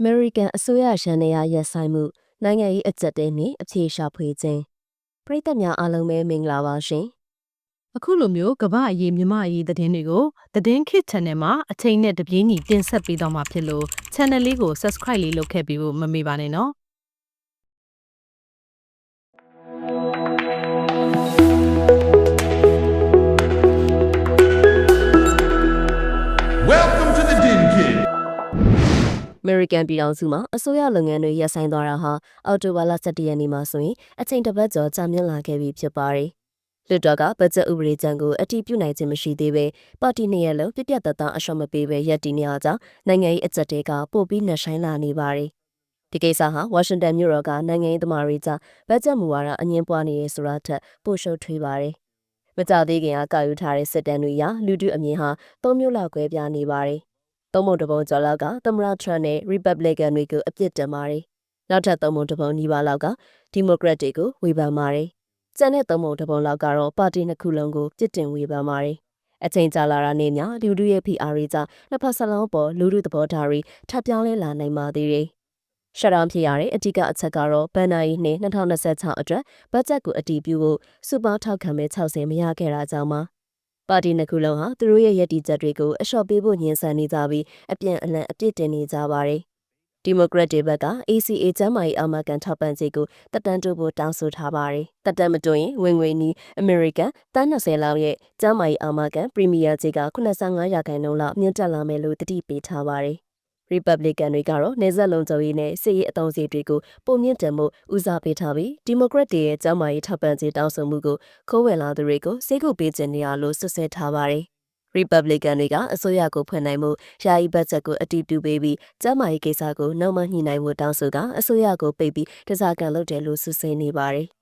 အမေရိကန်အစိုးရရန်နေရရက်ဆိုင်မှုနိုင်ငံရေးအကြက်တဲနှင့်အဖြေရှာဖွေခြင်းပရိသတ်များအားလုံးပဲမင်္ဂလာပါရှင်အခုလိုမျိုးကမ္ဘာအရေးမြမအရေးသတင်းတွေကိုသတင်းခစ် channel မှာအချိန်နဲ့တပြေးညီတင်ဆက်ပေးတော့မှာဖြစ်လို့ channel လေးကို subscribe လေးလုပ်ခဲ့ပြီးဖို့မမေ့ပါနဲ့နော် အမေရိကန်ပြည်ထောင်စုမှာအစိုးရလုပ်ငန်းတွေရပ်ဆိုင်းသွားတာဟာအော်တိုဘာလ17ရက်နေ့မှာဆိုရင်အချိန်တစ်ပတ်ကျော်ကြာမြင့်လာခဲ့ပြီဖြစ်ပါတယ်လွှတ်တော်ကဘတ်ဂျက်ဥပဒေကြမ်းကိုအတည်ပြုနိုင်ခြင်းမရှိသေးပဲပါတီနှစ်ရပ်လုံးပြပြတသားအရှော့မပေးပဲရပ်တည်နေအောင်ကြောင့်နိုင်ငံရေးအကြက်တဲကပို့ပြီးနှဆိုင်လာနေပါတယ်ဒီကိစ္စဟာဝါရှင်တန်မြို့တော်ကနိုင်ငံရေးသမားတွေကြားဘတ်ဂျက်မူဝါဒအငင်းပွားနေရဆိုတာထက်ပိုရှုပ်ထွေးပါတယ်။မကြသေးခင်ကကောက်ယူထားတဲ့စစ်တမ်းတွေအရလူထုအမြင်ဟာသုံးမျိုးလောက်ကွဲပြားနေပါတယ်။ သုံးပုံတစ်ပုံကျော်လောက်ကသမ္မတထရန့်နဲ့ Republican တွေကိုအပြစ်တင်ပါတယ်။နောက်ထပ်သုံးပုံတစ်ပုံညီပါလောက်က Democrat တွေကိုဝေဖန်ပါတယ်။ကျန်တဲ့သုံးပုံတစ်ပုံလောက်ကတော့ပါတီနှစ်ခုလုံးကိုပြစ်တင်ဝေဖန်ပါတယ်။အချိန်ကြာလာတာနဲ့မျှလူထုရဲ့ဖိအားတွေကြောင့်နှစ်ဖက်စလုံးပေါ်လူထုသဘောထားတွေထပ်ပြောင်းလဲလာနိုင်ပါသေးတယ်။ရှက်ဒေါင်းဖြစ်ရတဲ့အဓိကအချက်ကတော့ဘန်နာရီနှင့်2026အတွက်ဘတ်ဂျက်ကိုအတည်ပြုဖို့စူပါထောက်ခံမဲ့60မရခဲ့တာကြောင့်ပါ ပါတီနှစ်ခုလုံးဟာသူတို့ရဲ့ရည်တည်ချက်တွေကိုအလျှော့ပေးဖို့ညှင်းဆန်နေကြပြီးအပြန်အလှန်အပြစ်တင်နေကြပါတယ်ဒီမိုကရက်တွေဘက်က ACA ကျမ်းမာရေးအာမခံထောက်ပံ့ကြေးကိုတက်တန်းတိုးဖို့တောင်းဆိုထားပါတယ်။တက်တန်းမတိုးရင်ဝင်ငွေနီး American တန်း20လောက်ရဲ့ကျမ်းမာရေးအာမခံ Premier ကြေးက85ရာခိုင်နှုန်းလောက်မြင့်တက်လာမယ်လို့တတိပေးထားပါတယ်။ Republican တွေကတော့နေဆက်လုံးချုပ်ရေးနဲ့စစ်ရေးအသုံးစရိတ်တွေကိုပုံမြင့်တင်မှုဦးစားပေးထားပြီး Democrat တွေရဲ့ကျမ်းမာရေးထောက်ပံ့ကြေးတောင်းဆိုမှုကိုခိုးဝင်လာသူတွေကိုစိတ်ကုပေးခြင်းနေရလို့ဆွဆွဲထားပါတယ်။ Republican တွေကအစိုးရကိုဖွင့်နိုင်မှုယာယီဘတ်ဂျက်ကိုအတည်ပြုပေးပြီးကျန်းမာရေးကိစ္စကိုနောက်မှညှိနှိုင်းမှုတောင်းဆိုကအစိုးရကိုပိတ်ပြီးတစားကန်လုပ်တယ်လို့ဆွဆွဲနေပါတယ်။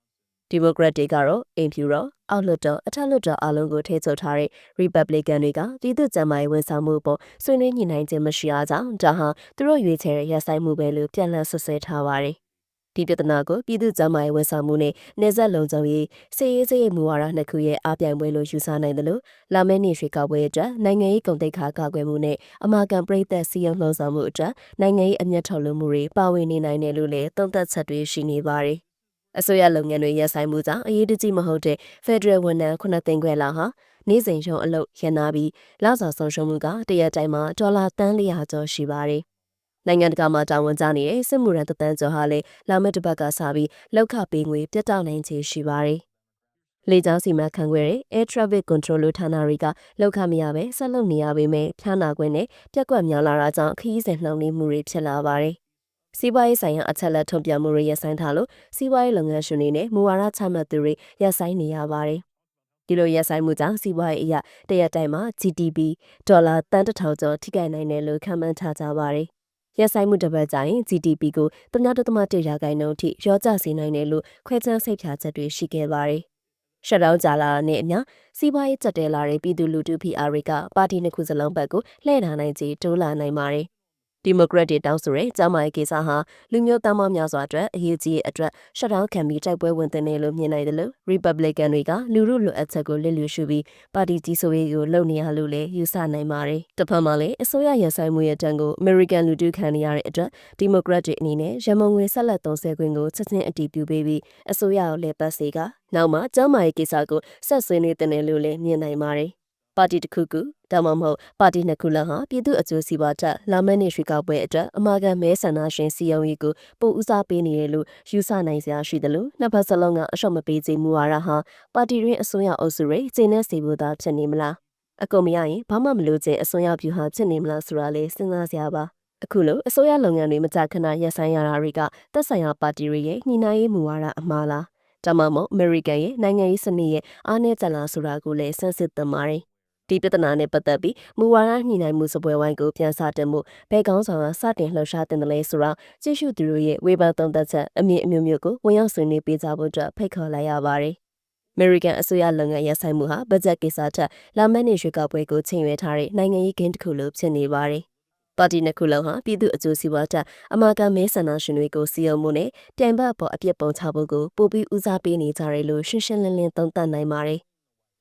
Democrat တွေကတော့အိမ်ဖြူတော်အောက်လွှတ်တော်အထက်လွှတ်တော်အလုံးကိုထိချုပ်ထားတဲ့ Republican တွေကပြည်သူ့ကျန်းမာရေးဝန်ဆောင်မှုပေါ်ဆွေးနွေးညှိနှိုင်းခြင်းမရှိအားကြောင့်ဒါဟာသူတို့ရွေးချယ်တဲ့ရပ်ဆိုင်မှုပဲလို့ပြန်လည်ဆွဆွဲထားပါတယ်။ဒီပြဿနာကိုပြည်သူ့ကျန်းမာရေးဝန်ဆောင်မှုနဲ့နေဆက်လုံခြုံရေးစီရေးစိတ်မူဝါဒနှစ်ခုရဲ့အားပြိုင်ပွဲလို့ယူဆနိုင်တယ်လို့လာမယ့်နေ့ရွှေကောက်ပွဲအတွက်နိုင်ငံရေးကုန်တိတ်ခါကာကွယ်မှုနဲ့အမာကန်ပြည်သက်စီယုံလှုံ့ဆော်မှုအတွက်နိုင်ငံရေးအမျက်ထုတ်လွှင့်မှုတွေပါဝင်နေနိုင်တယ်လို့လည်းသုံးသပ်ချက်တွေရှိနေပါတယ်။ အစိုးရလုပ်ငန်းတွေရပ်ဆိုင်းမှုကြောင့်အရေးတကြီးမဟုတ်တဲ့ Federal ဝန်ထမ်း9သိန်းခွဲလောက်ဟာနေ့စဉ်ရုံအလုပ်ရန်နာပြီးလစာဆုံးရှုံးမှုကတရက်တိုင်းမှာဒေါ်လာတန်း400ကျော်ရှိပါတယ်။နိုင်ငံတကာမှာတာဝန်ကျနေတဲ့စစ်မှုရန်တသန်းကျော်ဟာလည်းလာမယ့်တစ်ပတ်ကစပြီးလောက်ခပေးငွေပြတ်တောက်နိုင်ခြေရှိပါတယ်။လေကြောင်းစီမံခန့်ခွဲတဲ့ Air Traffic Control လို့ဌာနတွေကလောက်ခမရပဲဆက်လုပ်နေရပေမဲ့ဖျားနာခွင့်နဲ့ပြက်ကွက်များလာတာကြောင့်ခရီးစဉ်နှောင့်နှေးမှုတွေဖြစ်လာပါတယ်။ စီးပွားရေးဆိုင်ရာအချက်အလက်ထုတ်ပြန်မှုတွေရပ်ဆိုင်းထားလို့စီးပွားရေးလုပ်ငန်းရှင်တွေနဲ့မူဝါဒချမှတ်သူတွေရပ်ဆိုင်းနေရပါတယ်။ဒီလိုရပ်ဆိုင်းမှုကြောင့်စီးပွားရေးအရာတရက်တိုင်းမှာ GDP ဒေါ်လာတန်တထောင်ကျော်ထိခိုက်နိုင်တယ်လို့ခန့်မှန်းထားကြပါတယ်။ရက်ဆိုင်မှုတစ်ပတ်ကြာရင် GDP ကို3.1ရာခိုင်နှုန်းထိရောကျစေနိုင်တယ်လို့ခွဲခြမ်းစိတ်ဖြာချက်တွေရှိခဲ့ပါတယ်။ရှက်ဒေါင်းကြာလာတာနဲ့အမျှစီးပွားရေးကျက်တဲလာတဲ့ပြည်သူလူထုဖိအားတွေကပါတီနှစ်ခုစလုံးဘက်ကိုလှည့်ထားနိုင်ခြေတိုးလာနိုင်ပါတယ်။ ဒီမိုကရက်တွေတောင်းဆိုတဲ့ကျမ်းမာရေးကိစ္စဟာလူမျိုးသားမများစွာအတွက်အရေးကြီးတဲ့အတွက်ရှက်ဒေါင်းခံပြီးတိုက်ပွဲဝင်တဲ့နေလို့မြင်နိုင်တယ်လို့ Republican တွေကလူထုလိုအပ်ချက်ကိုလစ်လျူရှုပြီးပါတီကြီးစိုးရေးကိုလုပ်နေရလို့လည်းယူဆနိုင်ပါတယ်။တစ်ဖက်မှာလည်းအစိုးရရဆိုင်မှုရဲ့တန်ကို American လူထုခံနေရတဲ့အတွက် Democrat တွေအနေနဲ့ရမုံငွေဆက်လက်သုံးဆခွင့်ကိုချက်ချင်းအတည်ပြုပေးပြီးအစိုးရကိုလည်းပတ်စေကနောက်မှကျမ်းမာရေးကိစ္စကိုဆက်ဆွေးနွေးတဲ့လို့လည်းမြင်နိုင်ပါတယ်။ ပါတီတစ်ခုခုဒါမှမဟုတ်ပါတီနှစ်ခုလုံးဟာပြည်သူအကျိုးစီးပွားထက်လာမယ့်နေ့ရွှေကောက်ပွဲအတွက်အမာခံမဲဆန္ဒရှင်စီယုံရေးကိုပိုဦးစားပေးနေတယ်လို့ယူဆနိုင်စရာရှိတယ်လို့နှစ်ဖက်စလုံးကအရှော့မပေးခြင်းမူဝါဒဟာပါတီတွင်အစိုးရအုပ်စုတွေကျင်းနေစေဖို့သာဖြစ်နေမလားအကုန်မရရင်ဘာမှမလို့ခြင်းအစိုးရဖြူဟာဖြစ်နေမလားဆိုတာလေးစဉ်းစားစရာပါအခုလိုအစိုးရလုပ်ငန်းတွေမကြခဏရပ်ဆိုင်းရတာတွေကတက်ဆိုင်ရာပါတီတွေရဲ့ညှိနှိုင်းရေးမူဝါဒအမှားလားဒါမှမဟုတ်အမေရိကန်ရဲ့နိုင်ငံရေးစနစ်ရဲ့အားနည်းချက်လားဆိုတာကိုလည်းဆန်းစစ်သင့်ပါတယ် ဒီပြဿနာနဲ့ပတ်သက်ပြီးမူဝါဒညှိနှိုင်းမှုစပွဲဝိုင်းကိုပြန်စတင်မှုဘယ်ကောင်းဆောင်ကစတင်လှုပ်ရှားတင်တယ်လဲဆိုတာကြည့်ရှုသူတို့ရဲ့ဝေဖန်သုံးသပ်ချက်အမြင့်အမျိုးမျိုးကိုဝင်ရောက်ဆွေးနွေးပေးကြဖို့အတွက်ဖိတ်ခေါ်လိုက်ရပါတယ်။ American အစိုးရလုပ်ငန်းရပ်ဆိုင်မှုဟာဘတ်ဂျက်ကိစ္စထက်လာမယ့်နေ့ရွှေကောက်ပွဲကိုချိန်ရွယ်ထားတဲ့နိုင်ငံရေးကင်းတစ်ခုလိုဖြစ်နေပါတယ်။ပါတီနှစ်ခုလုံးဟာပြည်သူအကျိုးစီးပွားတက်အမာခံမဲဆန္ဒရှင်တွေကိုစီယုံမှုနဲ့တိုင်ဘတ်ပေါ်အပြစ်ပုံချဖို့ကိုပိုပြီးဦးစားပေးနေကြတယ်လို့ရှင်းရှင်းလင်းလင်းသုံးသပ်နိုင်ပါတယ်။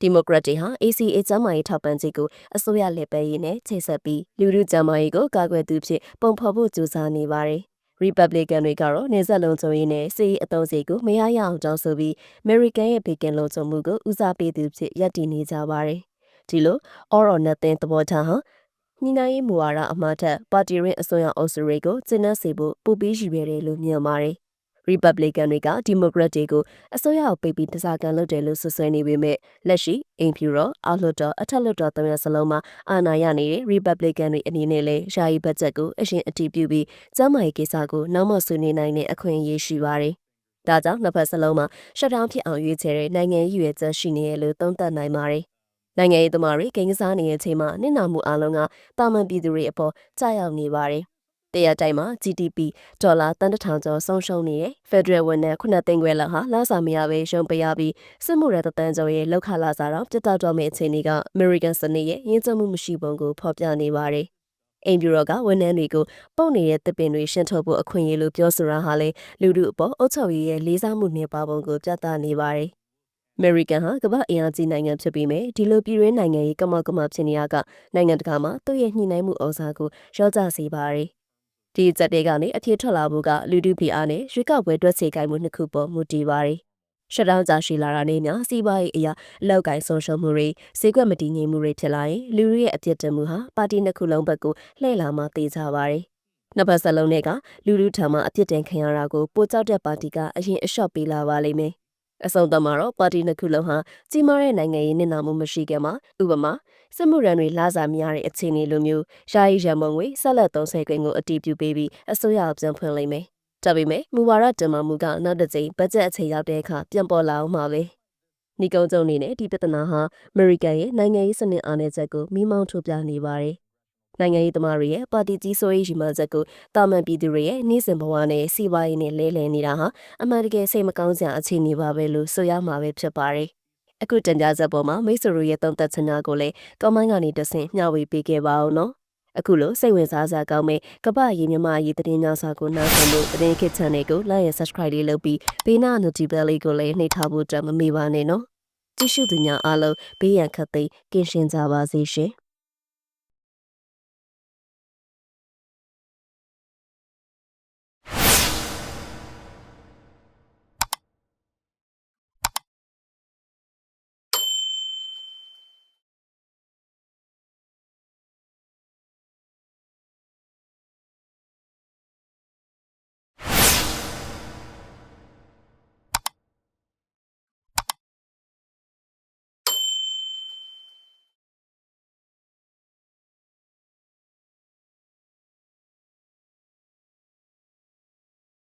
ဒီမိုကရက်တွေဟာ ACA ကျမ်းမာရေးထောက်ပံ့ကြေးကိုအစိုးရလက်ပဲရေးနဲ့ချိတ်ဆက်ပြီးလူလူကျမ်းမာရေးကိုကာကွယ်သူဖြစ်ပုံဖော်ဖို့ကြိုးစားနေပါတယ်။ Republican တွေကတော့နေဆက်လုံးချုံရေးနဲ့စီးအသုံးစီကိုမရရအောင်တောင်းဆိုပြီး American ရဲ့ဘေကင်လုံးချုံမှုကိုဦးစားပေးသူဖြစ်ရပ်တည်နေကြပါတယ်။ဒီလို all or nothing သဘောထားဟာညီနိုင်ရေးမူဝါဒအမှားထက်ပါတီရင်းအစိုးရအုပ်စုတွေကိုကျင့်နှံ့စေဖို့ပူပြီးရည်ရွယ်တယ်လို့မြင်ပါတယ်။ Republican တွေက Democrat တွေကိုအစိုးရကိုပိတ်ပြီးတစားကန်လုပ်တယ်လို့ဆွဆွဲနေပေမဲ့လက်ရှိအိမ်ဖြူတော်အောက်လွှတ်တော်အထက်လွှတ်တော်သုံးရစလုံးမှာအာဏာရနေတဲ့ Republican တွေအနေနဲ့လည်းယာယီဘတ်ဂျက်ကိုအရင်အတည်ပြုပြီးကျန်းမာရေးကိစ္စကိုနောက်မှဆွေးနွေးနိုင်တဲ့အခွင့်အရေးရှိပါတယ်။ဒါကြောင့်နှစ်ဖက်စလုံးမှာရှက်ဒေါင်းဖြစ်အောင်ရွေးချယ်တဲ့နိုင်ငံရေးရွေးချက်ရှိနေရလို့သုံးသပ်နိုင်ပါတယ်။နိုင်ငံရေးသမားတွေဂိမ်းကစားနေတဲ့အချိန်မှာနစ်နာမှုအလုံးကတာမန်ပြည်သူတွေအပေါ်ကြာရောက်နေပါတယ်။ တရတိုင်းမှာ GDP ဒေါ်လာတန်တထောင်ကျော်ဆုံးရှုံးနေတဲ့ Federal ဝန်ထမ်းခုနှစ်သိန်းခွဲလောက်ဟာလစာမရဘဲရှုံးပေးရပြီးစစ်မှုရတတန်းကျော်ရဲ့လောက်ခလာစားတော့ပြတ်တောက်တော့မယ့်အခြေအနေက American စနစ်ရဲ့ရင်းချမှုမရှိပုံကိုဖော်ပြနေပါတယ်။အိမ်ပြူတော်ကဝန်ထမ်းတွေကိုပုံနေတဲ့တစ်ပင်တွေရှင်းထုတ်ဖို့အခွင့်အရေးလို့ပြောဆိုတာဟာလေလူမှုအပေါ်အုပ်ချုပ်ရေးရဲ့လေးစားမှုနှင့်ပါပုံကိုပြသနေပါတယ်။ American ဟာကမ္ဘာအင်အားကြီးနိုင်ငံဖြစ်ပြီးမြဲဒီလိုပြည်ရင်းနိုင်ငံရေးကမောက်ကမဖြစ်နေရကနိုင်ငံတကာမှာသူ့ရဲ့ညှိနှိုင်းမှုဩဇာကိုရောကြစေပါတယ်။ ဒီစက်တွေကနေအပြေထွက်လာဖို့ကလူဒုဖိအားနဲ့ရွေးကောက်ပွဲတွက်ချေကိုင်မှုနှစ်ခုပေါ်မူတည်ပါတယ်။ရှက်ဒေါင်းကြရှိလာတာနဲ့များစီးပွားရေးအရာအလောက်ကိုင်းဆုံးရှုံးမှုတွေဈေးကွက်မတည်ငြိမ်မှုတွေဖြစ်လာရင်လူတွေရဲ့အပြစ်တင်မှုဟာပါတီနှစ်ခုလုံးဘက်ကိုလှည့်လာမှသိကြပါတယ်။နှစ်ဖက်စလုံးတွေကလူလူထံမှအပြစ်တင်ခံရတာကိုပိုကြောက်တဲ့ပါတီကအရင်အလျှော့ပေးလာပါလိမ့်မယ်။ အဆုံးသတ်မှာတော့ပါတီနှစ်ခုလုံးဟာကြီးမားတဲ့နိုင်ငံရေးနစ်နာမှုမရှိခဲ့မှာဥပမာစစ်မှုရန်တွေလာစားမရတဲ့အခြေအနေလိုမျိုးယာယီရန်ပုံငွေဆက်လက်30ခွင့်ကိုအတည်ပြုပေးပြီးအစိုးရအပြန်ဖွင့်လိမ့်မယ်။ဒါပေမဲ့မူဝါဒတင်မှမှုကနောက်တစ်ကြိမ်ဘတ်ဂျက်အခြေရောက်တဲ့အခါပြန်ပေါ်လာအောင်မှာပဲ။နီကုံကျုံနေနဲ့ဒီပြဿနာဟာအမေရိကန်ရဲ့နိုင်ငံရေးစနစ်အားနည်းချက်ကိုမိမောင်းထုတ်ပြနေပါတယ်။ နိုင်ငံရေးသမားတွေရဲ့ပါတီကြီးစိုးရေးရှိမှချက်ကိုတာမန်ပြည်သူတွေရဲ့နှိစင်ဘဝနဲ့စီးပွားရေးနဲ့လဲလှယ်နေတာဟာအမှန်တကယ်စိတ်မကောင်းစရာအခြေအနေပါပဲလို့ဆိုရမှာပဲဖြစ်ပါတယ်။အခုတင်ပြချက်ပေါ်မှာမိတ်ဆွေတို့ရဲ့သုံးသပ်ချင်တာကိုလည်း comment ကနေတဆင့်မျှဝေပေးခဲ့ပါအောင်နော်။အခုလိုစိတ်ဝင်စားစရာကောင်းမဲ့ကပ္ပရေးမြမရေးသတင်းများစွာကိုနောက်ဆုံးလို့သတင်းခစ် channel ကို like and subscribe လေးလုပ်ပြီးဘေးနား notification လေးကိုလည်းနှိပ်ထားဖို့ကြမမေ့ပါနဲ့နော်။ကြည့်ရှုသူများအားလုံးဘေးရန်ခတ်သိမ်းကင်းရှင်းကြပါစေရှင်။